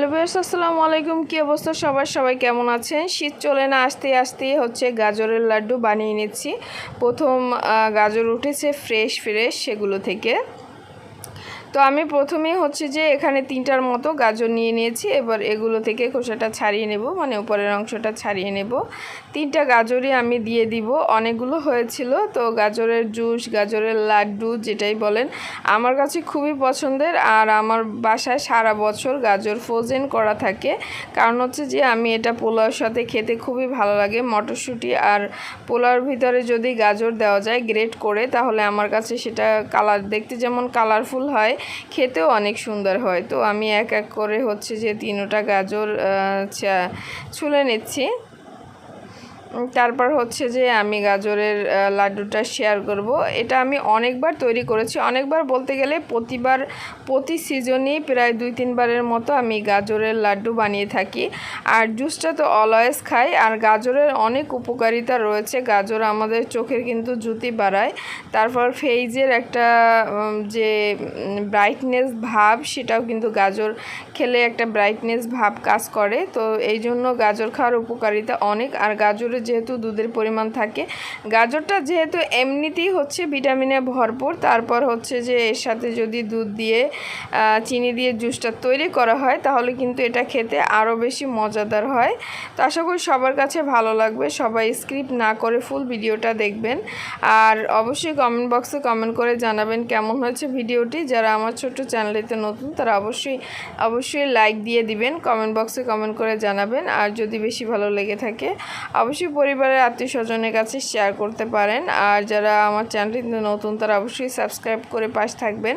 Viewers, আসসালামু আলাইকুম। কী অবস্থা সবার? সবাই কেমন আছেন? শীত চলে না আসতে আসতে হচ্ছে গাজরের লাড্ডু বানিয়ে নিচ্ছি। প্রথম গাজর উঠেছে ফ্রেশ ফ্রেশ সেগুলো থেকে। তো আমি প্রথমেই হচ্ছে যে এখানে তিনটার মতো গাজর নিয়ে নিয়েছি। এবার এগুলো থেকে খোসাটা ছাড়িয়ে নেব মানে উপরের অংশটা ছাড়িয়ে নেব। তিনটা গাজরই আমি দিয়ে দিব। অনেকগুলো হয়েছিল, তো গাজরের জুস, গাজরের লাড্ডু যেটাই বলেন। আমার কাছে খুবই পছন্দের আর আমার বাসায় সারা বছর গাজর ফ্রোজেন করা থাকে। কারণ হচ্ছে যে আমি এটা পোলাওর সাথে খেতে খুবই ভালো লাগে। মটরশুঁটি আর পোলাওর ভিতরে যদি গাজর দেওয়া যায় গ্রেট করে, তাহলে আমার কাছে সেটা কালার দেখতে যেমন কালারফুল হয়, খেতেও অনেক সুন্দর হয়। তো আমি এক এক করে হচ্ছে যে তিনোটা গাজর ছুলে নিচ্ছি। তারপর হচ্ছে যে আমি গাজরের লাড্ডুটা শেয়ার করব। এটা আমি অনেকবার তৈরি করেছি। অনেকবার বলতে গেলে প্রতিবার, প্রতি সিজনেই প্রায় দুই, তিনবারের মতো আমি গাজরের লাড্ডু বানিয়ে থাকি। আর জুসটা তো অলওয়েজ খাই। আর গাজরের অনেক উপকারিতা রয়েছে। গাজর আমাদের চোখের কিন্তু জুতি বাড়ায়। তারপর ফেইজের একটা যে ব্রাইটনেস ভাব, সেটাও কিন্তু গাজর খেলে একটা ব্রাইটনেস ভাব কাজ করে। তো এই জন্য গাজর খাওয়ার উপকারিতা অনেক। আর গাজরে যেহেতু দুধের পরিমাণ থাকে। গাজরটা যেহেতু এমনিতেই হচ্ছে ভিটামিনে ভরপুর, তারপর হচ্ছে যে এর সাথে যদি দুধ দিয়ে চিনি দিয়ে জুসটা তৈরি করা হয়, তাহলে কিন্তু এটা খেতে আরও বেশি মজাদার হয়। তো আশা করি সবার কাছে ভালো লাগবে, সবাই স্ক্রিপ্ট না করে ফুল ভিডিওটা দেখবেন। আর অবশ্যই কমেন্ট বক্সে কমেন্ট করে জানাবেন কেমন হয়েছে ভিডিওটি। যারা আমার ছোট্ট চ্যানেলেতে নতুন, তারা অবশ্যই অবশ্যই লাইক দিয়ে দিবেন কমেন্ট বক্সে কমেন্ট করে জানাবেন। আর যদি বেশি ভালো লেগে থাকে, অবশ্যই পরিবারের আত্মীয় স্বজনের কাছে শেয়ার করতে পারেন। আর যারা আমার চ্যানেলটিতে নতুন, তারা অবশ্যই সাবস্ক্রাইব করে পাশে থাকবেন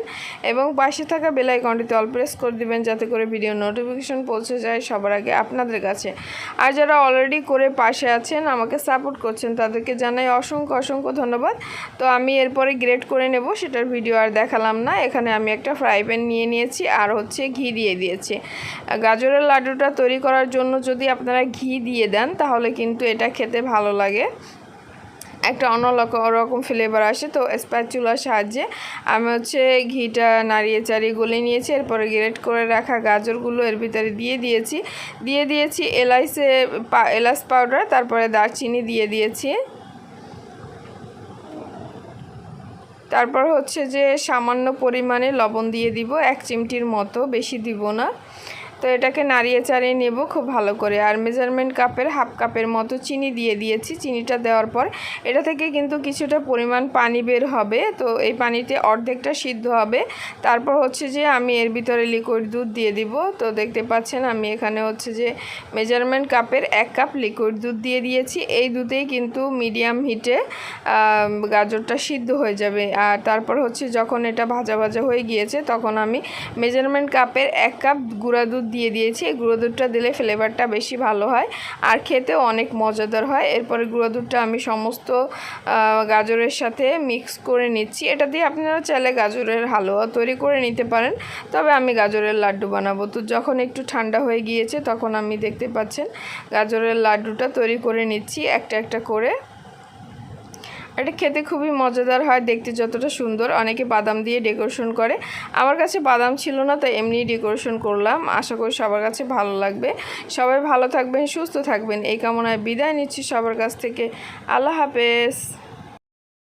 এবং পাশে থাকা বেল আইকনটিতে অল প্রেস করে দিবেন যাতে করে ভিডিও নোটিফিকেশন পৌঁছে যায় সবার আগে আপনাদের কাছে। আর যারা অলরেডি করে পাশে আছেন, আমাকে সাপোর্ট করছেন, তাদেরকে জানাই অসংখ্য অসংখ্য ধন্যবাদ। তো আমি এরপরে গ্রেড করে নেব, সেটার ভিডিও আর দেখালাম না। এখানে আমি একটা ফ্রাই প্যান নিয়ে নিয়েছি, আর হচ্ছে ঘি দিয়ে দিয়েছি। গাজরের লাড্ডুটা তৈরি করার জন্য যদি আপনারা ঘি দিয়ে দেন, তাহলে কিন্তু এটা খেতে ভালো লাগে। একটা অন্য রকম রকম ফ্লেভার আসে, তো স্প্যাচুলার সাহায্যে। আমি হচ্ছে ঘিটা নাড়িয়ে চাড়িয়ে গলে নিয়েছি, এরপরে গ্রেট করে রাখা গাজরগুলো এর ভিতরে দিয়ে দিয়েছি। দিয়ে দিয়েছি এলাইচে পা- এলাচ পাউডার তারপরে দারচিনি দিয়ে দিয়েছি। তারপর হচ্ছে যে সামান্য পরিমাণে লবণ দিয়ে দিব, এক চিমটির মতো, বেশি দিব না। তো এটাকে নাড়িয়ে চাড়িয়ে নেব খুব ভালো করে। আর মেজারমেন্ট কাপের হাফ কাপের মতো চিনি দিয়ে দিয়েছি। চিনিটা দেওয়ার পর এটা থেকে কিন্তু কিছুটা পরিমাণ পানি বের হবে। তো এই পানিতে অর্ধেকটা সিদ্ধ হবে। তারপর হচ্ছে যে আমি এর ভিতরে লিকুইড দুধ দিয়ে দিব। তো দেখতে পাচ্ছেন আমি এখানে হচ্ছে যে মেজারমেন্ট কাপের এক কাপ লিকুইড দুধ দিয়ে দিয়েছি। এই দুধেই কিন্তু মিডিয়াম হিটে গাজরটা সিদ্ধ হয়ে যাবে। আর তারপর হচ্ছে যখন এটা ভাজা ভাজা হয়ে গিয়েছে, তখন আমি মেজারমেন্ট কাপের এক কাপ গুঁড়া দুধ দিয়ে দিয়েছি। এই গুঁড়ো দুধটা দিলে ফ্লেভারটা বেশি ভালো হয় আর খেতেও অনেক মজাদার হয়। এরপরে গুঁড়ো দুধটা আমি সমস্ত গাজরের সাথে মিক্স করে নিচ্ছি। এটা দিয়ে আপনারা চাইলে গাজরের হালুয়া তৈরি করে নিতে পারেন। তবে আমি গাজরের লাড্ডু বানাবো। তো যখন একটু ঠান্ডা হয়ে গিয়েছে তখন আমি দেখতে পাচ্ছেন গাজরের লাড্ডুটা তৈরি করে নিচ্ছি একটা একটা করে। এটা খেতে খুবই মজাদার হয়, দেখতে যতটা সুন্দর। অনেকে বাদাম দিয়ে ডেকোরেশন করে। আমার কাছে বাদাম ছিল না, তাই এমনি ডেকোরেশন করলাম। আশা করি সবার কাছে ভালো লাগবে। সবাই ভালো থাকবেন, সুস্থ থাকবেন। এই কামনায় বিদায় নিচ্ছি সবার কাছ থেকে। আল্লাহ হাফেজ।